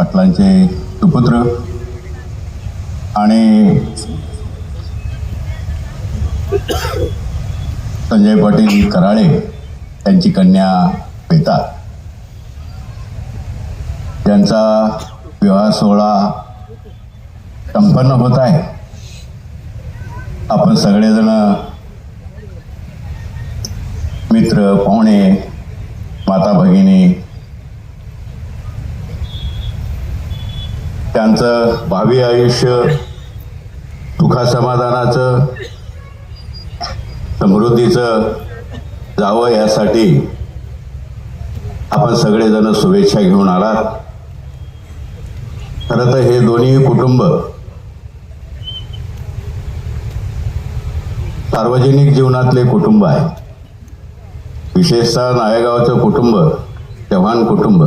पाटलांचे सुपुत्र आणि संजय पाटील कराळे त्यांची कन्या श्वेता त्यांचा विवाह सोहळा संपन्न होत आहे. आपण सगळेजण मित्र पाहुणे माता भगिनी त्यांचं भावी आयुष्य सुखासमाधानाचं समृद्धीचं जावं यासाठी आपण सगळेजण शुभेच्छा घेऊन आलात. खरं तर हे दोन्ही कुटुंब सार्वजनिक जीवनातले कुटुंब आहे विशेषतः नायगावचं कुटुंब चव्हाण कुटुंब.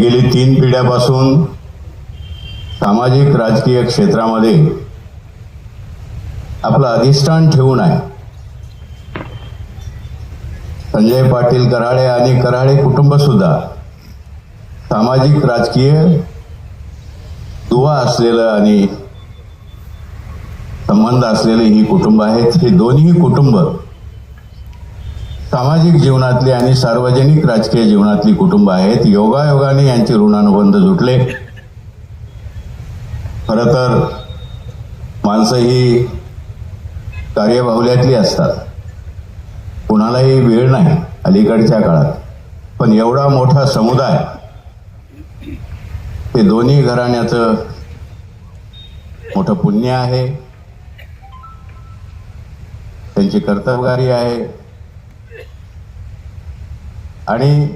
गेली तीन पिढ्यापासून सामाजिक राजकीय क्षेत्रामध्ये आपलं अधिष्ठान ठेवून आहे. संजय पाटील कराळे आणि कराळे कुटुंब सुद्धा सामाजिक राजकीय दुवा असलेलं आणि संबंध असलेले ही कुटुंब आहेत. हे दोन्ही कुटुंब सामाजिक जीवनातली आणि सार्वजनिक राजकीय जीवनातली कुटुंब आहेत. योगायोगाने यांचे ऋणानुबंध जुटले. खरं तर माणसं ही कार्यबाहुल्यातली असतात. कुणालाही वेळ नाही अलीकडच्या काळात. पण एवढा मोठा समुदाय ते दोन्ही घराण्याचं मोठं पुण्य आहे. त्यांची कर्तबगारी आहे. आणि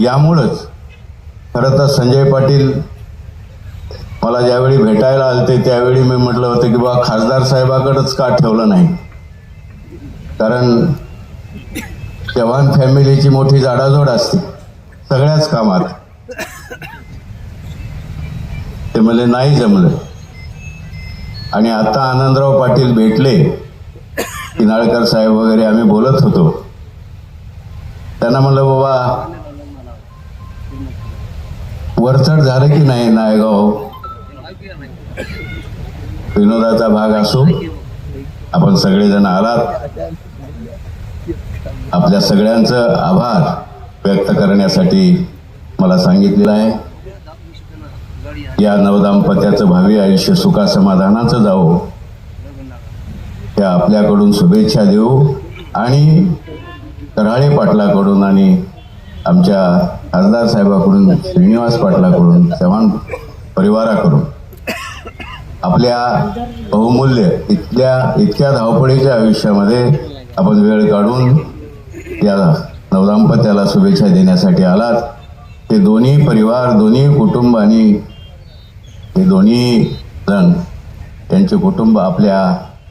यामुळंच खरं तर संजय पाटील मला ज्यावेळी भेटायला आलते त्यावेळी मी म्हटलं होतं की बा खासदार साहेबाकडंच का ठेवलं नाही? कारण चव्हाण फॅमिलीची मोठी जाडाजोड असते सगळ्याच कामात. ते मला नाही जमलं. आणि आता आनंदराव पाटील भेटले किनाळकर साहेब वगैरे आम्ही बोलत होतो. त्यांना म्हणलं बाबा वरचढ झालं की नाही नायगाव? विनोदाचा भाग असो आपण सगळेजण आलात. आपल्या सगळ्यांचं आभार व्यक्त करण्यासाठी मला सांगितलेलं आहे. या नवदाम्पत्याचं भावी आयुष्य सुखा समाधानाचं जावो. त्या आपल्याकडून शुभेच्छा देऊ आणि कराळे पाटलाकडून आणि आमच्या खासदार साहेबाकडून श्रीनिवास पाटलाकडून चव्हाण परिवाराकडून आपल्या बहुमूल्य इतक्या इतक्या धावपळीच्या आयुष्यामध्ये आपण वेळ काढून या नवदाम्पत्याला शुभेच्छा देण्यासाठी आलात. ते दोन्ही परिवार दोन्ही कुटुंब आणि हे दोन्ही जण त्यांचे कुटुंब आपल्या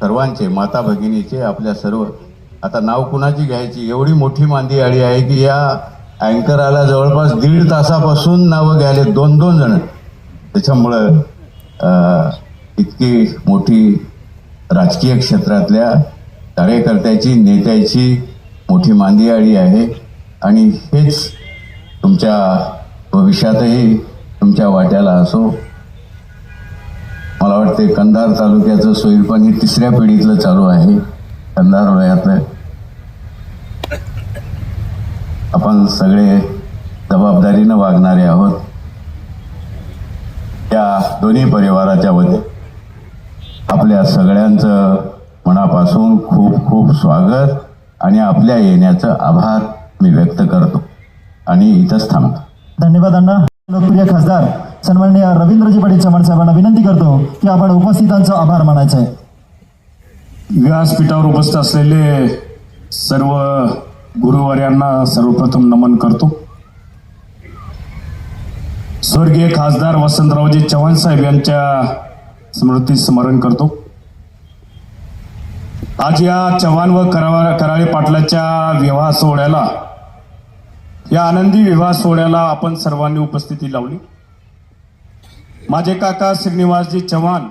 सर्वांचे माता भगिनीचे आपल्या सर्व आता नाव कुणाची घ्यायची? एवढी मोठी मांदी आली आहे की या अँकराला जवळपास दीड तासापासून नावं घ्यायले दोन दोन जण. त्याच्यामुळं इतकी मोठी राजकीय क्षेत्रातल्या कार्यकर्त्याची नेत्याची मोठी मांदियाळी आहे. आणि हेच तुमच्या भविष्यातही तुमच्या वाट्याला असो. मला वाटते कंधार तालुक्याचं सोयीपण हे तिसऱ्या पिढीतलं चालू आहे. कंधार वयातले आपण सगळे जबाबदारीनं वागणारे आहोत. त्या दोन्ही परिवाराच्या वतीने आपल्या सगळ्यांचं मनापासून खूप खूप स्वागत आणि आपल्या येण्याचं आभार मी व्यक्त करतो आणि इथंच थांबतो. धन्यवाद अण्णा. लोकप्रिय खासदार सन्माननीय रवींद्रजी पाटील चव्हाण साहेबांना विनंती करतो की आपण उपस्थितांचा आभार मानायचा आहे व्यासपीठावर उपस्थित असलेले सर्व गुरुवर्यांना सर्वप्रथम नमन करतो. स्वर्गीय खासदार वसंतरावजी चव्हाण साहेब यांच्या स्मृती स्मरण करतो. आज या चव्हाण व करावा कराळे पाटलाच्या विवाह सोहळ्याला या आनंदी विवाह सोहळ्याला आपण सर्वांनी उपस्थिती लावली. माझे काका श्रीनिवासजी चव्हाण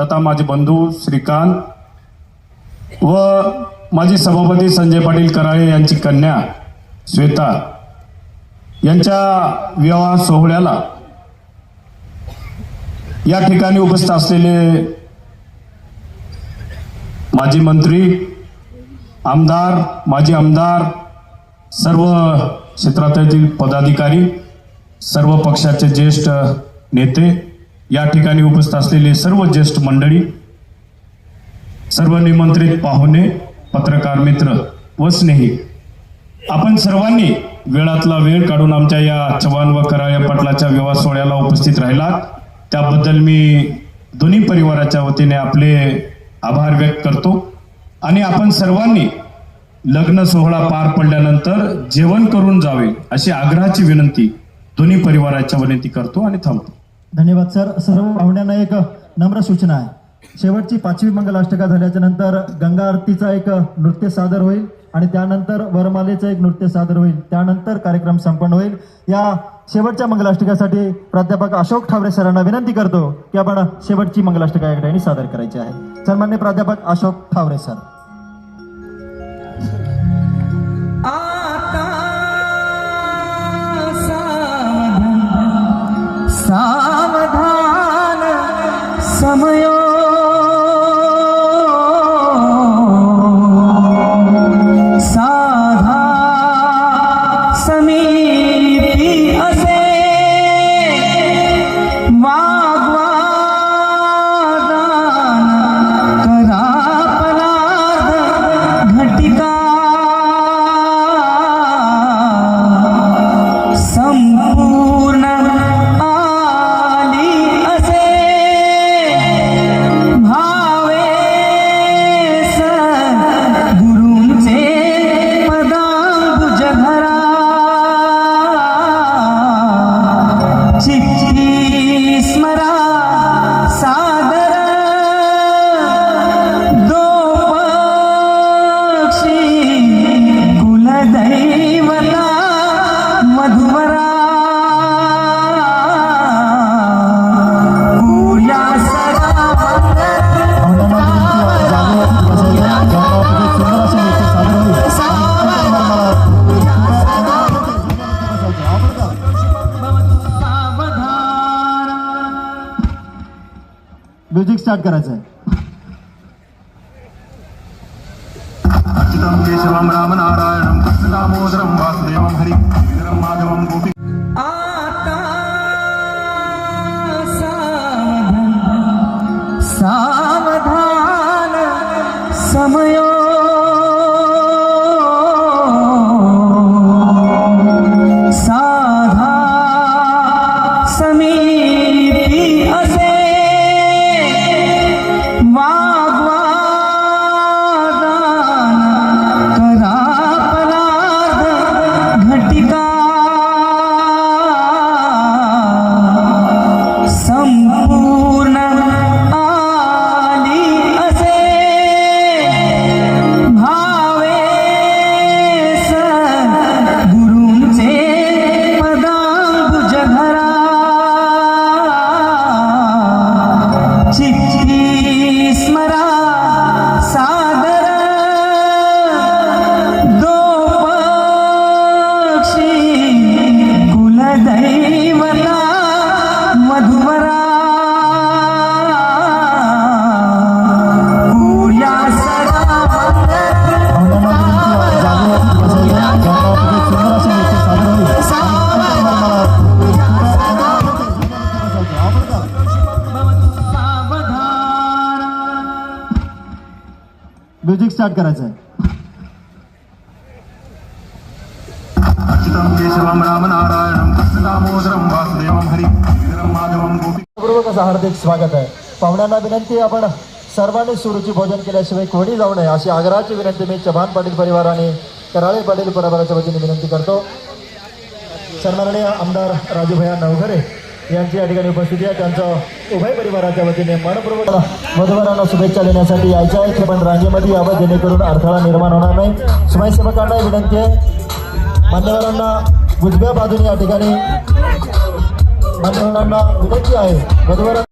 तथा माझे बंधू श्रीकांत व माजी सभापती संजय पाटील कराळे यांची कन्या श्वेता यांच्या विवाह सोहळ्याला या ठिकाणी उपस्थित असलेले माजी मंत्री आमदार माजी आमदार सर्व क्षेत्रातील पदाधिकारी सर्व पक्षाचे ज्येष्ठ नेते या ठिकाणी उपस्थित असलेले सर्व ज्येष्ठ मंडळी सर्व निमंत्रित पाहुणे पत्रकार मित्र व स्नेही. आपण सर्वांनी वेळातला वेळ काढून आमच्या या चव्हाण व कराळ्या पाटलाच्या विवाह सोहळ्याला उपस्थित राहिलात. त्याबद्दल मी दोन्ही परिवाराच्या वतीने आपले आभार व्यक्त करतो. आणि आपण सर्वांनी लग्न सोहळा पार पडल्यानंतर जेवण करून जावे अशी आग्रहाची विनंती दोन्ही परिवाराच्या विनंती करतो आणि थांबतो. धन्यवाद सर. सर्व पाहुण्यांना एक नम्र सूचना आहे. शेवटची पाचवी मंगलाष्टका झाल्याच्यानंतर गंगा आरतीचा एक नृत्य सादर होईल आणि त्यानंतर वरमालेचं एक नृत्य सादर होईल. त्यानंतर कार्यक्रम संपन्न होईल. या शेवटच्या मंगलाष्टकासाठी प्राध्यापक अशोक ठावरे सरांना विनंती करतो की आपण शेवटची मंगलाष्टका या ठिकाणी सादर करायची आहे. सन्मान्य प्राध्यापक अशोक ठावरे सर. सावधान म्युझिक करायचं आहे. केशवम राम रामनारायणं कृष्णदामोदरं वासुदेवं हरिं गिरिधरं माधवं गोपी अच्युतं केशवं रामनारायणं कृष्णदामोदरं वासुदेवं हरि माधवं पूर्वक असं हार्दिक स्वागत आहे. पाहुण्यांना विनंती आपण सर्वांनी सुरुची भोजन केल्याशिवाय कोणी जाऊ नये अशी आग्रहाची विनंती मी चव्हाण पाटील परिवार आणि कराळे पाटील परिवाराच्या वतीने विनंती करतो. सन्माननीय आमदार राजूभया नवघरे यांची या ठिकाणी उपस्थिती आहे. त्यांचं उभय परिवाराच्या वतीने मनपूर्वक वधूवरांना शुभेच्छा देण्यासाठी यायचं आहे. ते पण रांगेमध्ये यावं जेणेकरून अडथळा निर्माण होणार नाही. स्वयंसेवकांना विनंती आहे मान्यवरांना उजव्या बाजूने या ठिकाणी मान्यवरांना विनंती आहे. वधूवरांना